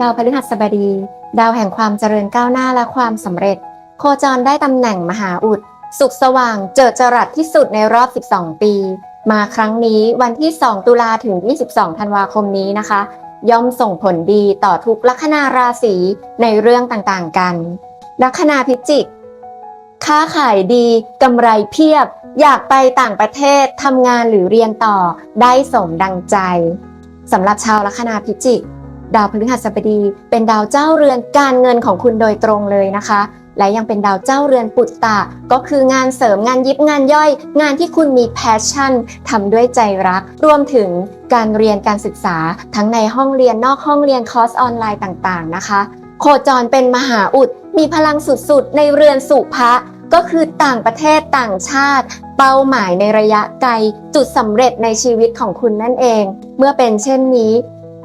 ดาวพฤหัสบดี ดาวแห่งความเจริญก้าวหน้าและความสำเร็จ โคจรได้ตำแหน่งมหาอุด สุขสว่างเจิดจรัสที่สุดในรอบ 12 ปี มาครั้งนี้วันที่ 2 ตุลาถึง 22 ธันวาคมนี้นะคะ ย่อมส่งผลดีต่อทุกลัคนาราศีในเรื่องต่างๆกัน ลัคนาพิจิก ค้าขายดีกำไรเพียบ อยากไปต่างประเทศทำงานหรือเรียนต่อได้สมดังใจสำหรับชาวลัคนาพิจิก ดาวพฤหัสบดี เป็นดาวเจ้าเรือนการเงินของคุณโดยตรงเลยนะคะ และยังเป็นดาวเจ้าเรือนปุตตะ ก็คืองานเสริมงานยิบงานย่อย งานที่คุณมีแพชชั่นทำด้วยใจรัก รวมถึงการเรียนการศึกษา ทั้งในห้องเรียนนอกห้องเรียนคอร์สออนไลน์ต่างๆนะคะ โคจรเป็นมหาอุด มีพลังสุดๆ ในเรือนสุภะก็คือต่างประเทศต่างชาติ เป้าหมายในระยะไกล จุดสำเร็จในชีวิตของคุณนั่นเอง เมื่อเป็นเช่นนี้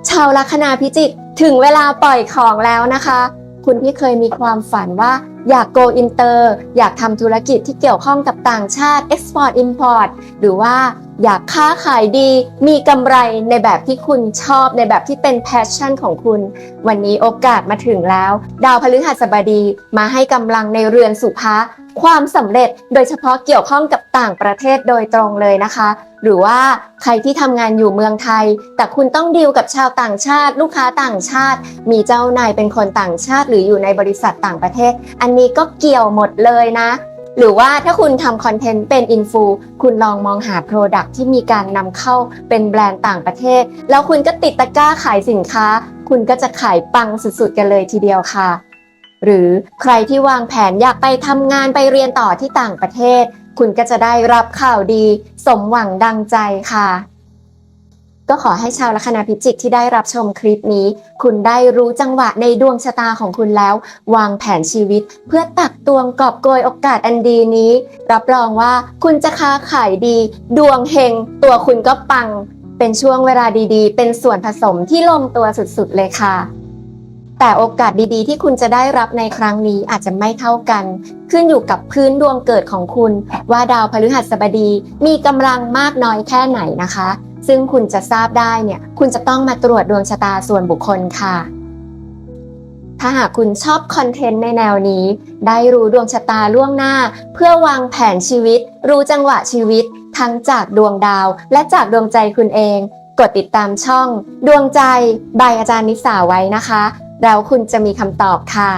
ชาวลัคนาพิจิกถึงเวลาปล่อยของแล้วนะคะ คุณที่เคยมีความฝันว่าอยาก go inter อยากทำธุรกิจที่เกี่ยวข้องกับต่างชาติ export import หรือว่าอยากค้าขายดี มีกำไรในแบบที่คุณชอบในแบบที่เป็น passion ของคุณ วันนี้โอกาสมาถึงแล้ว ดาวพฤหัสบดีมาให้กำลังในเรือนสุภา ความสำเร็จโดยเฉพาะเกี่ยวข้องกับต่างประเทศโดยตรงเลยนะคะ หรือว่าใครที่ทำงานอยู่เมืองไทย แต่คุณต้องดีลกับชาวต่างชาติ ลูกค้าต่างชาติ มีเจ้านายเป็นคนต่างชาติ หรืออยู่ในบริษัทต่างประเทศ อันนี้ก็เกี่ยวหมดเลยนะหรือว่าถ้าคุณทำคอนเทนต์เป็นอินฟูคุณลองมองหา Product ที่มีการนำเข้าเป็นแบรนด์ต่างประเทศ แล้วคุณก็ติดตะกร้าขายสินค้า คุณก็จะขายปังสุดๆกันเลยทีเดียวค่ะ หรือใครที่วางแผนอยากไปทำงานไปเรียนต่อที่ต่างประเทศ คุณก็จะได้รับข่าวดี สมหวังดังใจค่ะ ก็ขอให้ชาวลัคนาพิจิกที่ได้รับชมคลิปนี้ คุณได้รู้จังหวะในดวงชะตาของคุณแล้ว วางแผนชีวิต เพื่อตักตวงกอบโกยโอกาสอันดีนี้ รับรองว่าคุณจะค้าขายดี ดวงเฮงตัวคุณก็ปังเป็นช่วงเวลาดีๆ เป็นส่วนผสมที่ลงตัวสุดๆ เลยค่ะ แต่โอกาสดีๆ ที่คุณจะได้รับในครั้งนี้อาจจะไม่เท่ากัน ขึ้นอยู่กับพื้นดวงเกิดของคุณ ว่าดาวพฤหัสบดีมีกำลังมากน้อยแค่ไหนนะคะ ซึ่งคุณจะทราบได้เนี่ย คุณจะต้องมาตรวจดวงชะตาส่วนบุคคลค่ะ ถ้าหากคุณชอบคอนเทนต์ในแนวนี้ ได้รู้ดวงชะตาล่วงหน้า เพื่อวางแผนชีวิต รู้จังหวะชีวิต ทั้งจากดวงดาว และจากดวงใจคุณเอง กดติดตามช่อง ดวงใจ บายอาจารย์นิสาไว้นะคะ แล้วคุณจะมีคำตอบค่ะ